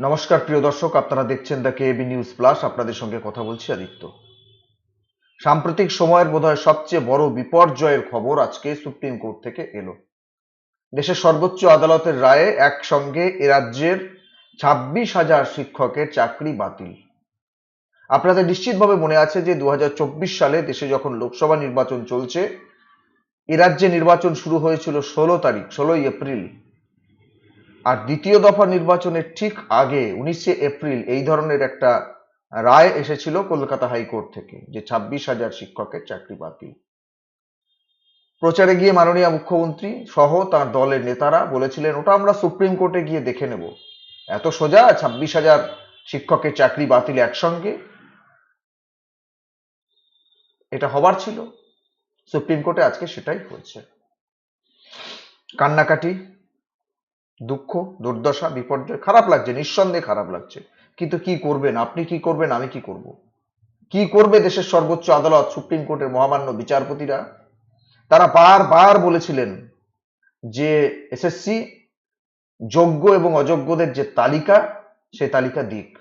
নমস্কার, প্রিয় দর্শক, আপনারা দেখছেন দ্য কেবি নিউজ প্লাস আপনাদের সঙ্গে কথা বলছি আদিত্য। সাম্প্রতিক সময়ের বোধহয় সবচেয়ে বড় বিপর্যয়ের খবর আজকে সুপ্রিম কোর্ট থেকে এলো। দেশের সর্বোচ্চ আদালতের রায়ে একসঙ্গে এ রাজ্যের ছাব্বিশ হাজার শিক্ষকের চাকরি বাতিল। আপনাদের নিশ্চিতভাবে মনে আছে যে দু হাজার চব্বিশ সালে দেশে যখন লোকসভা নির্বাচন চলছে, এ রাজ্যে নির্বাচন শুরু হয়েছিল ষোলো তারিখ, ষোলোই এপ্রিল। আর দ্বিতীয় দফা নির্বাচনের ঠিক আগে, উনিশে এপ্রিল, এই ধরনের একটা রায় এসেছিল কলকাতা হাইকোর্ট থেকে যে ছাব্বিশ হাজার শিক্ষকের চাকরি বাতিল। প্রচারে গিয়ে মাননীয় মুখ্যমন্ত্রী সহ তার দলের নেতারা বলেছিলেন, ওটা আমরা সুপ্রিম কোর্টে গিয়ে দেখে নেব। এত সোজা ছাব্বিশ হাজার শিক্ষকের চাকরি বাতিল একসঙ্গে। এটা হবার ছিল। সুপ্রিম কোর্টে আজকে সেটাই হয়েছে। কান্নাকাটি দুঃখ, দুর্দশা, বিপর্যয়, খারাপ লাগছে, নিঃসন্দেহে খারাপ লাগছে। কিন্তু কি করবেন? আপনি কি করবেন? আমি কি করব? কি করবে দেশের সর্বোচ্চ আদালত, সুপ্রিম কোর্টের মহামান্য বিচারপতিরা? তারা বারবার বলেছিলেন যে এসএসসি যোগ্য এবং অযোগ্যদের যে তালিকা, সে তালিকা দিক।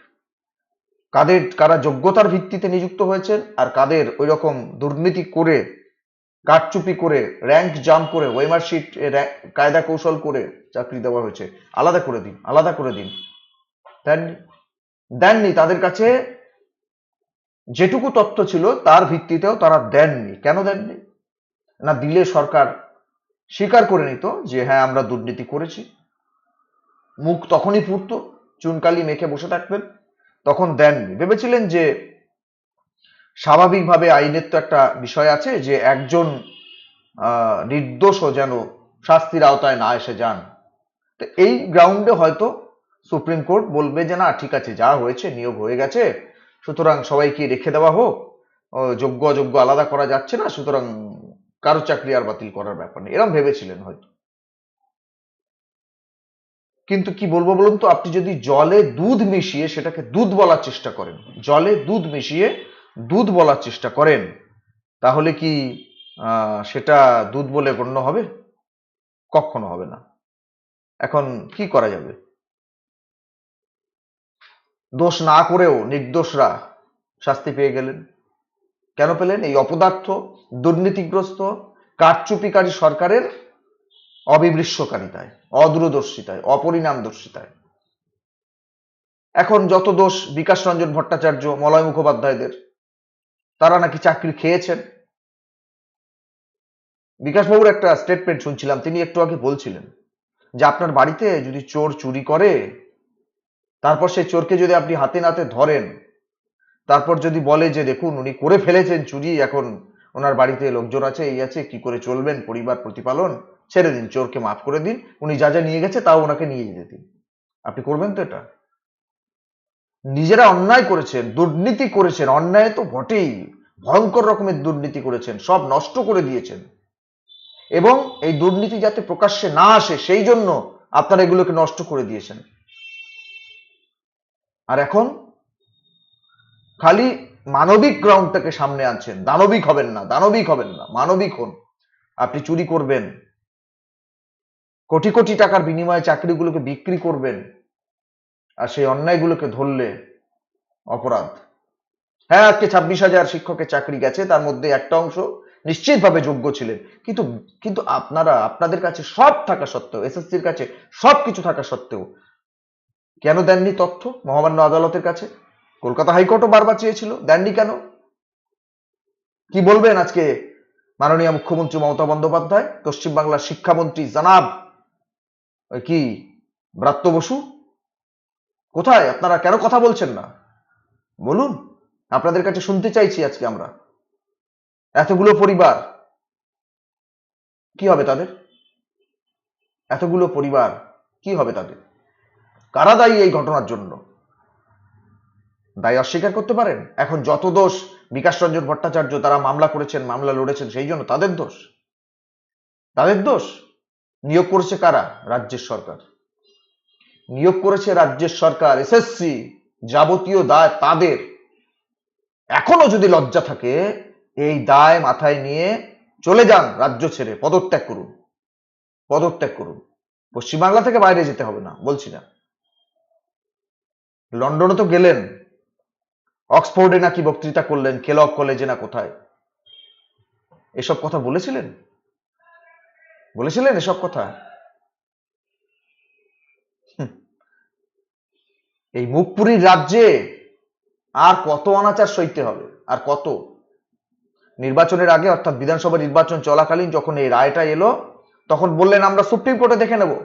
কাদের, কারা যোগ্যতার ভিত্তিতে নিযুক্ত হয়েছেন আর কাদের ওই রকম দুর্নীতি করে কারচুপি করে র্যাঙ্ক জাম্প করে ওয়েমার্কশিট কায়দা কৌশল করে চাকরি দেওয়া হয়েছে। আলাদা করে দিন, আলাদা করে দিন। দেননি দেননি তাদের কাছে যেটুকু তথ্য ছিল তার ভিত্তিতেও তারা দেননি। কেন দেননি? না, দিলে সরকার স্বীকার করে নিত যে হ্যাঁ আমরা দুর্নীতি করেছি। মুখ তখনই ফুটত চুনকালি মেখে বসে থাকতেন তখন দেননি। ভেবেছিলেন যে স্বাভাবিকভাবে আইনের তো একটা বিষয় আছে যে একজন নির্দোষও যেন শাস্তির আওতায় না এসে যান। তো এই গ্রাউন্ডে হয়তো সুপ্রিম কোর্ট বলবে যে, না, ঠিক আছে, যা হয়েছে, নিয়োগ হয়ে গেছে, সুতরাং সবাইকে রেখে দেওয়া হোক যোগ্য, অযোগ্য আলাদা করা যাচ্ছে না, সুতরাং কারও চাকরি আর বাতিল করার ব্যাপার নেই। এরম ভেবেছিলেন হয়তো। কিন্তু কি বলব বলুন তো, আপনি যদি জলে দুধ মিশিয়ে সেটাকে দুধ বলার চেষ্টা করেন, জলে দুধ মিশিয়ে দুধ বলার চেষ্টা করেন, তাহলে কি সেটা দুধ বলে গণ্য হবে? কখনো হবে না। এখন কি করা যাবে? দোষ না করেও নির্দোষরা শাস্তি পেয়ে গেলেন। কেন পেলেন? এই অপদার্থ, দুর্নীতিগ্রস্ত, কারচুপিকারী সরকারের অবিমৃশ্যকারিতায় অদূরদর্শিতায়, অপরিণামদর্শিতায়। এখন যত দোষ বিকাশ রঞ্জন ভট্টাচার্য, মলয় মুখোপাধ্যায়দের তারা নাকি চাকরি খেয়েছেন। বিকাশবাবুর একটা স্টেটমেন্ট শুনছিলাম, তিনি একটু আগে বলছিলেন যে, আপনার বাড়িতে যদি চোর চুরি করে, তারপর সেই চোরকে যদি আপনি হাতে নাতে ধরেন, তারপর যদি বলে যে, দেখুন, উনি করে ফেলেছেন চুরি, এখন ওনার বাড়িতে লোকজন আছে, এই আছে, কি করে চলবেন, পরিবার প্রতিপালন, ছেড়ে দিন, চোরকে মাফ করে দিন, উনি যা যা নিয়ে গেছে, তাও ওনাকে নিয়ে যেতে দিন। আপনি করবেন তো এটা? নিজেরা অন্যায় করেছেন, দুর্নীতি করেছেন, অন্যায় তো বটেই, ভয়ঙ্কর রকমের দুর্নীতি করেছেন, সব নষ্ট করে দিয়েছেন। এবং এই দুর্নীতি যাতে প্রকাশ্যে না আসে, সেই জন্য আপনারা এগুলোকে নষ্ট করে দিয়েছেন। আর এখন খালি মানবিক গ্রাউন্ডটাকে সামনে আনছেন, দানবিক হবেন না, দানবিক হবেন না, মানবিক হন। আপনি চুরি করবেন, কোটি কোটি টাকার বিনিময়ে চাকরিগুলোকে বিক্রি করবেন আর সেই অন্যায়গুলোকে ধরলে অপরাধ। হ্যাঁ আজকে ছাব্বিশ হাজার শিক্ষকের চাকরি গেছে, তার মধ্যে একটা অংশ নিশ্চিতভাবে যোগ্য ছিলেন। কিন্তু কিন্তু আপনারা, আপনাদের কাছে সব থাকা সত্ত্বেও, এসএসসির কাছে সব কিছু থাকা সত্ত্বেও কেন দেননি তথ্য মহামান্য আদালতের কাছে? কলকাতা হাইকোর্টও বারবার চেয়েছিল, দেননি কেন? কি বলবেন আজকে মাননীয় মুখ্যমন্ত্রী মমতা বন্দ্যোপাধ্যায়? পশ্চিমবাংলার শিক্ষামন্ত্রী জানাব কি, ব্রাত্য বসু? কোথায়? আপনারা কেন কথা বলছেন না? বলুন। আপনাদের কাছে শুনতে চাইছি আজকে আমরা। এতগুলো পরিবার। কি হবে তাদের? এতগুলো পরিবার। কি হবে তাদের? কারা দায়ী এই ঘটনার জন্য? দায় অস্বীকার করতে পারেন? এখন যত দোষ বিকাশ রঞ্জন ভট্টাচার্য তারা মামলা করেছেন, মামলা লড়েছেন, সেই জন্য তাদের দোষ। তাদের দোষ? নিয়োগ করেছে কারা? রাজ্যের সরকার। নিয়োগ করেছে রাজ্যের সরকার এসএসসি যাবতীয় দায় তাদের। এখনও যদি লজ্জা থাকে, এই দায় মাথায় নিয়ে চলে যান রাজ্য ছেড়ে, পদত্যাগ করুন। পদত্যাগ করুন। পশ্চিমবাংলা থেকে বাইরে যেতে হবে না, বলছি না। লন্ডনে তো গেলেন। অক্সফোর্ডে নাকি বক্তৃতা করলেন কেলক কলেজে না কোথায়? এসব কথা বলেছিলেন? বলেছিলেন এসব কথা? এই মুখপুরীর রাজ্যে আর কত অনাচার সইতে হবে? আর কত? নির্বাচনের আগে, অর্থাৎ বিধানসভা নির্বাচন চলাকালীন যখন এই রায়টা এলো, তখন বললেন, আমরা সুপ্রিম কোর্টে দেখে নেব।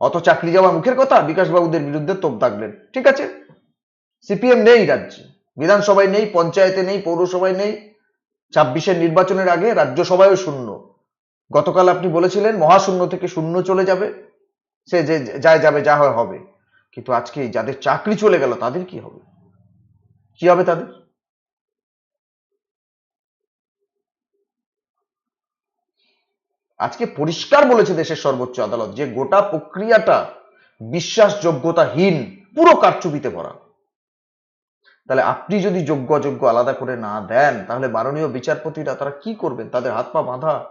অত চাকরি যাওয়া মুখের কথা বিকাশ বাবুদের বিরুদ্ধে তোপ দাগলেন। ঠিক আছে? সিপিএম নেই রাজ্যে। বিধানসভায় নেই, পঞ্চায়েতে নেই, পৌরসভায় নেই। ছাব্বিশের নির্বাচনের আগে রাজ্যসভায়ও শূন্য। গতকাল আপনি বলেছিলেন, মহাশূন্য থেকে শূন্য চলে যাবে। সে যে যায় যাবে, যা হয় হবে। কিন্তু আজকে যাদের চাকরি চলে গেল, তাদের কি হবে? কি হবে তাদের? আজকে পরিষ্কার বলেছে দেশের সর্বোচ্চ আদালত যে গোটা প্রক্রিয়াটা বিশ্বাসযোগ্যতাহীন, পুরো কারচুপিতে ভরা। তাহলে আপনি যদি যোগ্য অযোগ্য আলাদা করে না দেন, তাহলে মাননীয় বিচারপতিরা তারা কি করবেন? তাদের হাত পা বাঁধা?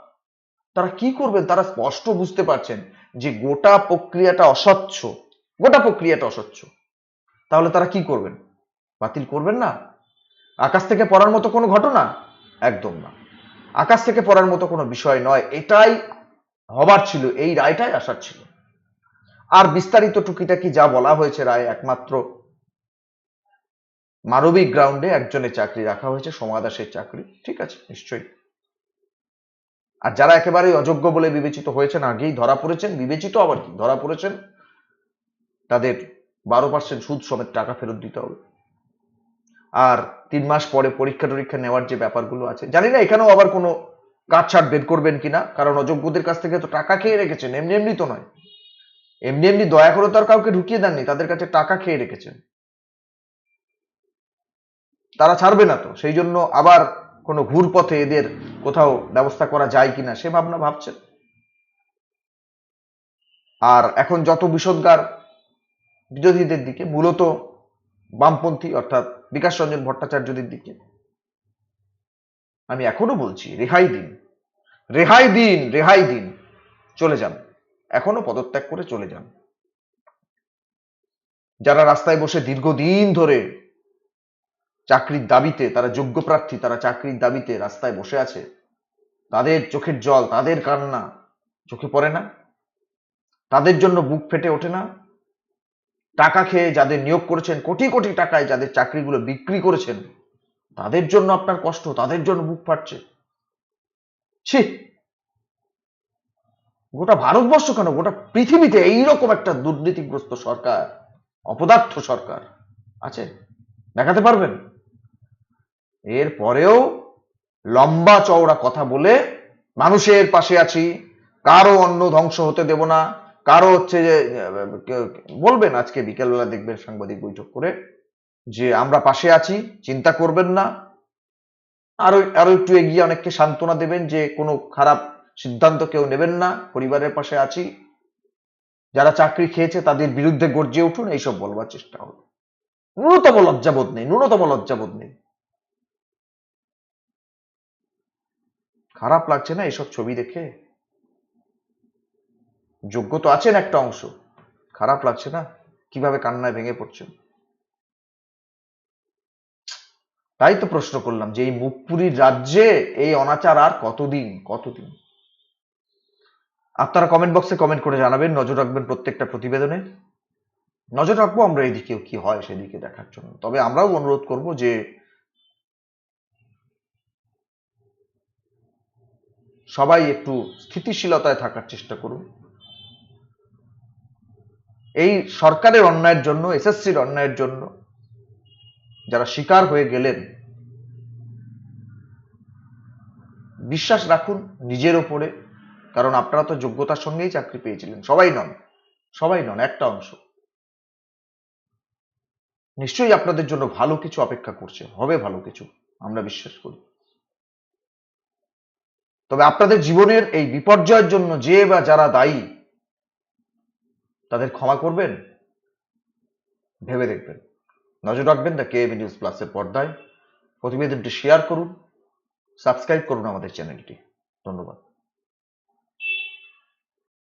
তারা কি করবেন? তারা স্পষ্ট বুঝতে পারছেন যে গোটা প্রক্রিয়াটা অস্বচ্ছ। গোটা প্রক্রিয়াটা অস্বচ্ছ। তাহলে তারা কি করবেন? বাতিল করবেন না? আকাশ থেকে পড়ার মতো কোনো ঘটনা? একদম না। আকাশ থেকে পড়ার মতো কোনো বিষয় নয়। এটাই হবার ছিল, এই রায়টাই আসার ছিল। আর বিস্তারিত টুকিটাকি যা বলা হয়েছে রায় একমাত্র মানবিক গ্রাউন্ডে একজনের চাকরি রাখা হয়েছে সমাদাসের চাকরি। ঠিক আছে, নিশ্চয়ই। আর যারা একেবারে অযোগ্য বলে বিবেচিত হয়েছেন, আগেই ধরা পড়েছেন। বিবেচিত আবার কি? ধরা পড়েছেন তাদের বারো পার্সেন্ট সুদ সমেত টাকা ফেরত দিতে হবে। আর তিন মাস পরে পরীক্ষা টরীক্ষা নেওয়ার যে ব্যাপারগুলো আছে, জানি না এখানেও আবার কোনো কাটছাট বের করবেন কিনা, কারণ অযোগ্যদের কাছ থেকে তো টাকা খেয়ে রেখেছেন, এমনি এমনি তো নয়। এমনি এমনি দয়া করে তো আর কাউকে ঢুকিয়ে দেননি, তাদের কাছে টাকা খেয়ে রেখেছেন। তারা ছাড়বে না তো, সেই জন্য আবার কোনো ঘুর পথে এদের কোথাও ব্যবস্থা করা যায় কিনা, সে ভাবনা ভাবছেন। আর এখন যত বিষদগার বিরোধীদের দিকে, মূলত বামপন্থী অর্থাৎ বিকাশ রঞ্জন ভট্টাচার্যদের দিকে। আমি এখনও বলছি, রেহাই দিন। রেহাই দিন রেহাই দিন। চলে যান। এখনও পদত্যাগ করে চলে যান। যারা রাস্তায় বসে দীর্ঘদিন ধরে চাকরির দাবিতে, তারা যোগ্য প্রার্থী, তারা চাকরির দাবিতে রাস্তায় বসে আছে, তাদের চোখের জল, তাদের কান্না চোখে পড়ে না। তাদের জন্য বুক ফেটে ওঠে না। টাকা খেয়ে যাদের নিয়োগ করেছেন, কোটি কোটি টাকায় যাদের চাকরিগুলো বিক্রি করেছেন, তাদের জন্য আপনার কষ্ট, তাদের জন্য বুক ফাটছে। ছি! গোটা ভারতবর্ষ কেন? গোটা পৃথিবীতে এইরকম একটা দুর্নীতিগ্রস্ত সরকার, অপদার্থ সরকার আছে? দেখাতে পারবেন? এর পরেও লম্বা চওড়া কথা বলে মানুষের পাশে আছি, কারও অন্ন ধ্বংস হতে দেব না। কারও হচ্ছে যে বলবেন আজকে বিকেলবেলা দেখবেন সাংবাদিক বৈঠক করে যে, আমরা পাশে আছি, চিন্তা করবেন না। আরও আরও একটু এগিয়ে অনেককে সান্ত্বনা দেবেন যে, কোনো খারাপ সিদ্ধান্ত কেউ নেবেন না, পরিবারের পাশে আছি। যারা চাকরি খেয়েছে তাদের বিরুদ্ধে গর্জে উঠুন, এইসব বলবার চেষ্টা হলো ন্যূনতম লজ্জাবোধ নেই, ন্যূনতম লজ্জাবোধ নেই। খারাপ লাগছে না এইসব ছবি দেখে? যোগ্য তো আছেন একটা অংশ। খারাপ লাগছে না? কীভাবে কান্নায় ভেঙে পড়ছেন? তাই তো প্রশ্ন করলাম যে এই মুখপুরীর রাজ্যে এই অনাচার আর কতদিন? কতদিন? আপনারা কমেন্ট বক্সে কমেন্ট করে জানাবেন, নজর রাখবেন প্রত্যেকটা প্রতিবেদনে। নজর রাখব আমরা এদিকেও কি হয়, সেদিকে দেখার জন্য। তবে আমরাও অনুরোধ করব যে সবাই একটু স্থিতিশীলতায় থাকার চেষ্টা করুন। এই সরকারের অন্যায়ের জন্য, এসএসসির অন্যায়ের জন্য যারা শিকার হয়ে গেলেন, বিশ্বাস রাখুন নিজের ওপরে, কারণ আপনারা তো যোগ্যতার সঙ্গেই চাকরি পেয়েছিলেন। সবাই নন সবাই নন, একটা অংশ। নিশ্চয়ই আপনাদের জন্য ভালো কিছু অপেক্ষা করছে, হবে ভালো কিছু, আমরা বিশ্বাস করি। তবে আপনাদের জীবনের এই বিপর্যয়ের জন্য যে বা যারা দায়ী তাদের ক্ষমা করবেন? ভেবে দেখবেন। নজর রাখবেন দ্য কে নিউজ প্লাসের পর্দায়। প্রতিবেদনটি শেয়ার করুন। সাবস্ক্রাইব করুন আমাদের চ্যানেলটি। ধন্যবাদ।